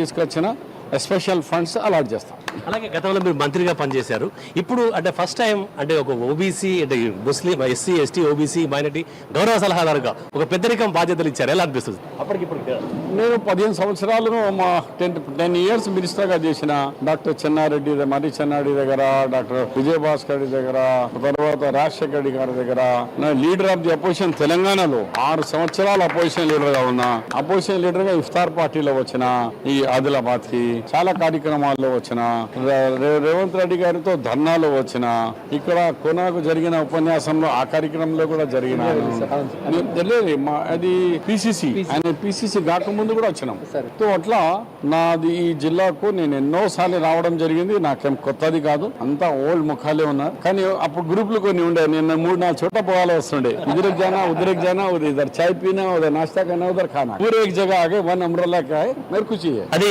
తీసుకొచ్చిన special funds allot చేస్తాం. అలాగే గతంలో మీరు మంత్రిగా పనిచేశారు. ఇప్పుడు అంటే ఫస్ట్ టైం అంటే ఒక ఓబీసీ అంటే Muslim SC ST OBC minority గౌరవ సలహాదారుగా ఒక పెద్దరికం బాధ్యతలు ఇచ్చారు. ఎలా అనిపిస్తుంది? అప్పటికిప్పుడు నేను పదిహేను సంవత్సరాలు మా టెన్ టెన్ ఇయర్స్ మినిస్టర్గా చేసిన డాక్టర్ చెన్నారెడ్డి మరి చెన్నారెడ్డి దగ్గర డాక్టర్ విజయభాస్కర్ రెడ్డి దగ్గర తర్వాత రాజశేఖర్ రెడ్డి గారి దగ్గర. లీడర్ ఆఫ్ ది అపోజిషన్ తెలంగాణలో ఆరు సంవత్సరాలు అపోజిషన్ లీడర్గా ఉన్నా అపోజిషన్ లీడర్గా ఇఫ్తార్ పార్టీలో వచ్చిన ఈ ఆదిలాబాద్కి చాలా కార్యక్రమాల్లో వచ్చిన రేవంత్ రెడ్డి గారితో ధర్నాలో వచ్చిన ఇక్కడ కొనాకు జరిగిన ఉపన్యాసంలో ఆ కార్యక్రమంలో కూడా జరిగిన. అది పిసిసి. ఆయన పిసిసి కాకముందు కూడా వచ్చినాం. సో అట్లా నాది ఈ జిల్లాకు నేను ఎన్నోసార్లు రావడం జరిగింది. నాకేం కొత్తది కాదు. అంతా ఓల్డ్ ముఖాలే ఉన్నా. కానీ అప్పుడు గ్రూపులు కొన్ని ఉండే. నేను మూడు నాలుగు చోట పోవాలి వస్తుండే. ఉదిరక్ జానా ఉదిరక్ జానా. ఉదర్ చాయ్ పీనా ఉదర్ నాస్తా కన్నా ఉదర్ ఖానా. పూరే జగ ఆగే వన్ అమ్రల్లా కాయ అదే